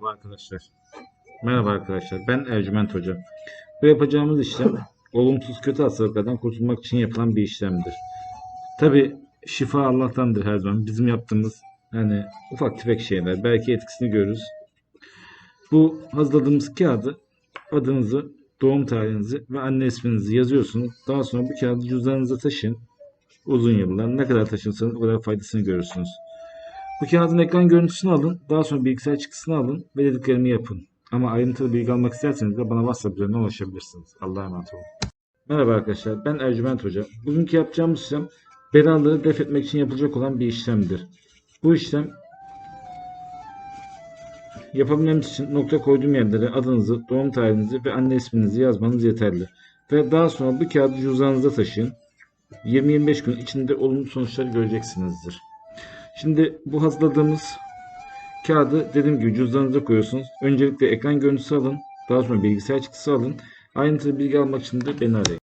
Merhaba arkadaşlar. Merhaba arkadaşlar. Ben Ercüment Hoca. Bu yapacağımız işlem olumsuz kötü hastalıklardan kurtulmak için yapılan bir işlemdir. Tabi şifa Allah'tandır her zaman. Bizim yaptığımız yani ufak tefek şeyler. Belki etkisini görürüz. Bu hazırladığımız kağıdı adınızı, doğum tarihinizi ve anne isminizi yazıyorsunuz. Daha sonra bu kağıdı cüzdanınıza taşıyın. Uzun yıllar ne kadar taşınsanız o kadar faydasını görürsünüz. Bu kağıdın ekran görüntüsünü alın. Daha sonra bilgisayar çıktısını alın ve dediklerimi yapın. Ama ayrıntılı bilgi almak isterseniz de bana WhatsApp üzerinden ulaşabilirsiniz. Allah'a emanet olun. Merhaba arkadaşlar. Ben Ercüment Hoca. Bugünkü yapacağımız işlem belaları def etmek için yapılacak olan bir işlemdir. Bu işlem yapabilmemiz için nokta koyduğum yerlere adınızı, doğum tarihinizi ve anne isminizi yazmanız yeterli. Ve daha sonra bu kağıdı cüzdanınıza taşıyın. 20-25 gün içinde olumlu sonuçları göreceksinizdir. Şimdi bu hazırladığımız kağıdı dediğim gibi cüzdanınıza koyuyorsunuz. Öncelikle ekran görüntüsü alın. Daha sonra bilgisayar çıktısı alın. Ayrıntılı bilgi almak için de beni arayın.